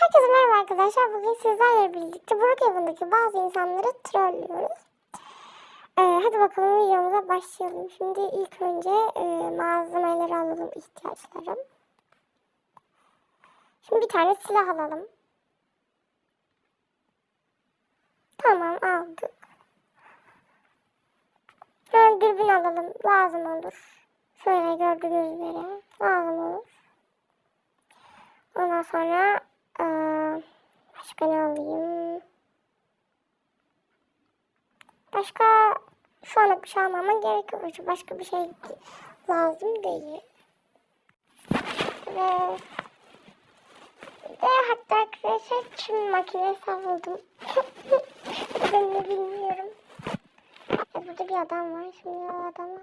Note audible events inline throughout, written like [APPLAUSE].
Herkese merhaba arkadaşlar. Bugün sizlerle birlikte Brookhaven'daki bazı insanları trollüyoruz. Ee, hadi bakalım videomuza başlayalım. Şimdi ilk önce e, malzemeleri alalım, ihtiyaçlarım. Şimdi bir tane silah alalım. Tamam aldık. Sonra dürbün alalım. Lazım olur. Şöyle gördüğünüz üzere lazım olur. Ondan sonra başka ne alayım? Başka şu anlık bir şey almama gerek yok. Başka bir şey lazım değil. Ve ve hatta arkadaşlar çim makinesi aldım. [LAUGHS] ben de bilmiyorum. Ya burada bir adam var. Şimdi o adama.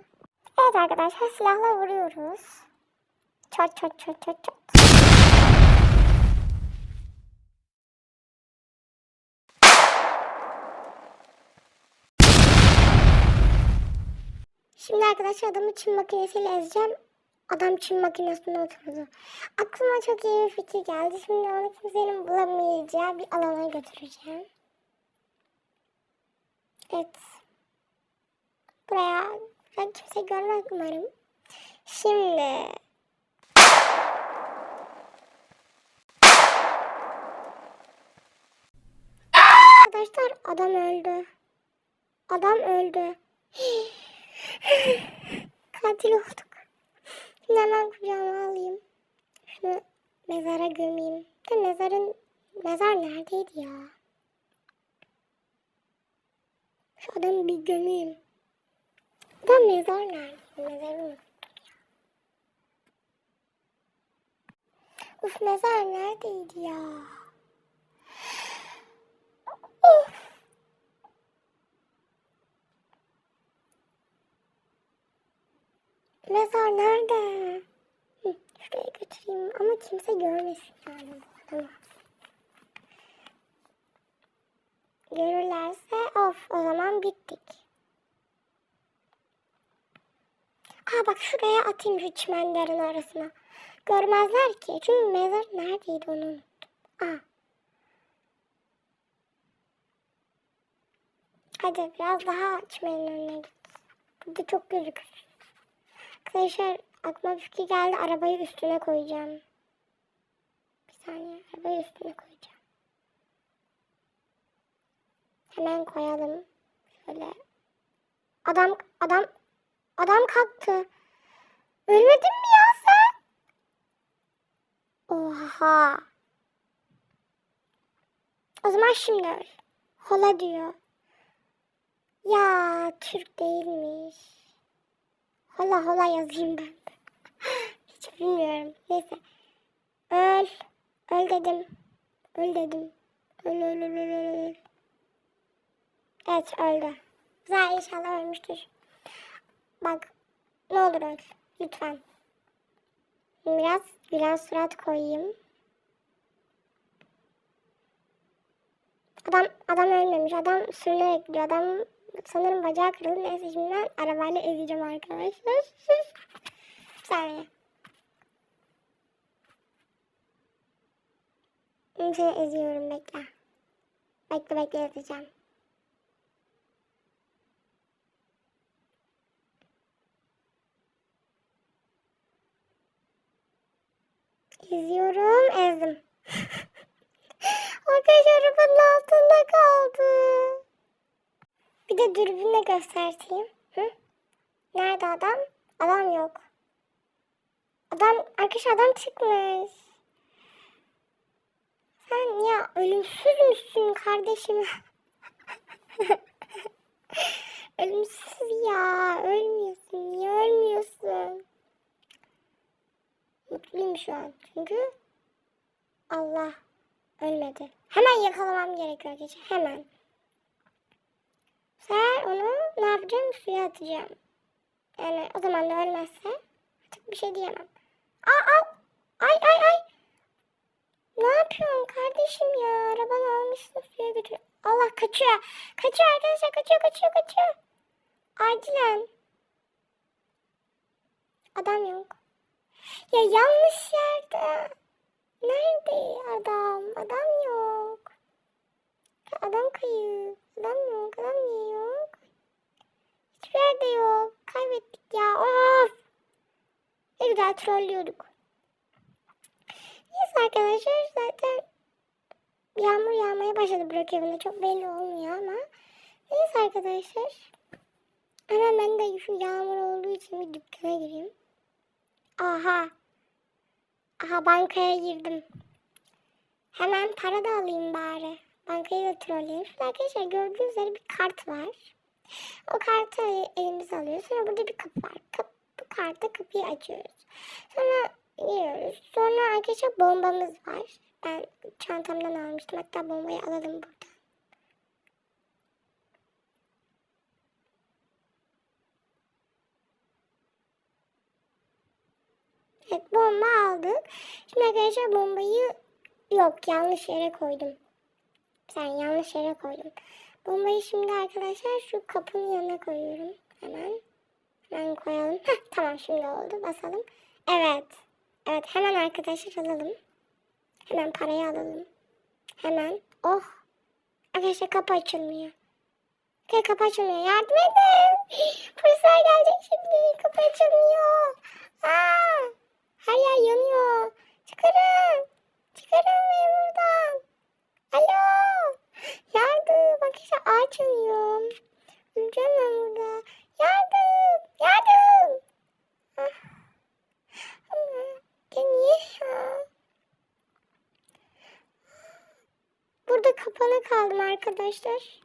Evet arkadaşlar silahla vuruyoruz. Çat çat çat çat çat. Şimdi arkadaşlar adamı çim makinesiyle ezeceğim. Adam çim makinesine oturdu. Aklıma çok iyi bir fikir geldi. Şimdi onu kimsenin bulamayacağı bir alana götüreceğim. Evet. Buraya ben kimse görmez umarım. Şimdi Arkadaşlar adam öldü. Adam öldü. Katil olduk. Şimdi hemen kucağıma alayım. Şunu mezara gömeyim. De mezarın mezar neredeydi ya? Şu adamı bir gömeyim. Da mezar nerede? Mezarı unuttum. Uf mezar neredeydi ya? Of. Mezar nerede? Hı, şuraya götüreyim ama kimse görmesin yani. Görürlerse of o zaman bittik. Aa bak şuraya atayım şu çimenlerin arasına. Görmezler ki. Çünkü mezar neredeydi onu unuttum. Aa. Hadi biraz daha çimenin önüne git. Burada çok gözükür. Arkadaşlar aklıma bir fikir geldi. Arabayı üstüne koyacağım. Bir saniye. Arabayı üstüne koyacağım. Hemen koyalım. Şöyle. Adam, adam, adam kalktı. Ölmedin mi ya sen? Oha. O zaman şimdi öl. Hola diyor. Ya Türk değilmiş. Hola hola yazayım ben. [LAUGHS] Hiç bilmiyorum. Neyse. Öl. Öl dedim. Öl dedim. Öl öl öl öl öl. Evet öldü. Güzel inşallah ölmüştür. Bak. Ne olur öl. Lütfen. Biraz gülen surat koyayım. Adam adam ölmemiş. Adam sürünerek gidiyor. Adam sanırım bacağı kırıldı. Neyse şimdi ben arabayla ezeceğim arkadaşlar. [LAUGHS] Bir saniye. Seni eziyorum bekle. Bekle bekle ezeceğim. Eziyorum, ezdim. [LAUGHS] Arkadaşlar arabanın altında kaldı. Bir de dürbünle göstereyim. Hı? Nerede adam? Adam yok. Adam, arkadaşlar adam çıkmış. Sen ya ölümsüz müsün kardeşim? [LAUGHS] ölümsüz ya. Ölmüyorsun. Niye ölmüyorsun? Mutluyum şu an. Çünkü Allah ölmedi. Hemen yakalamam gerekiyor gece. Hemen. Sen onu ne yapacağım? Suya atacağım. Yani o zaman da ölmezse artık bir şey diyemem. Aa, al. Ay ay ay. Ne yapıyorsun kardeşim ya? Arabanı almışsın suya götür. Allah kaçıyor. Kaçıyor arkadaşlar. Kaçıyor kaçıyor kaçıyor. Acilen. Adam yok. Ya yanlış yerde. Nerede adam? Adam yok. Adam kayıp. Adam yok. Adam niye yok? Hiçbir yerde yok. Kaybettik ya. Of. Ne güzel trollüyorduk. Neyse arkadaşlar zaten yağmur yağmaya başladı Burak evinde. Çok belli olmuyor ama. Neyse arkadaşlar. Hemen ben de şu yağmur olduğu için bir dükkana gireyim. Aha. Aha bankaya girdim. Hemen para da alayım bari. Bankayı da trolleyeyim. Şurada arkadaşlar gördüğünüz üzere bir kart var. O kartı elimize alıyoruz. Sonra burada bir kapı var. Kap, bu kartla kapıyı açıyoruz. Sonra giriyoruz. Sonra arkadaşlar bombamız var. Ben çantamdan almıştım. Hatta bombayı alalım buradan. Evet bomba aldık. Şimdi arkadaşlar bombayı yok yanlış yere koydum. Sen yanlış yere koydun. Bombayı şimdi arkadaşlar şu kapının yanına koyuyorum. Hemen. Hemen koyalım. Heh, tamam şimdi oldu. Basalım. Evet. Evet hemen arkadaşlar alalım. Hemen parayı alalım. Hemen. Oh. Arkadaşlar kapı açılmıyor. Okay, kapı açılmıyor. Yardım edin. [GASPS] Polisler gelecek şimdi. Kapı açılmıyor. Aa, her yer yanıyor. Çıkarın. Çıkarın beni buradan. Alo. Yardım. Bak işte ağaç yanıyor. Öleceğim ben burada. Yardım. Yardım. Ah. Ya? Burada kapalı kaldım arkadaşlar.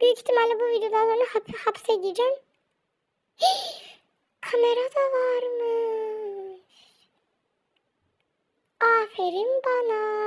Büyük ihtimalle bu videodan sonra hap- hapse gireceğim. [GASPS] Kamera da varmış. Aferin bana.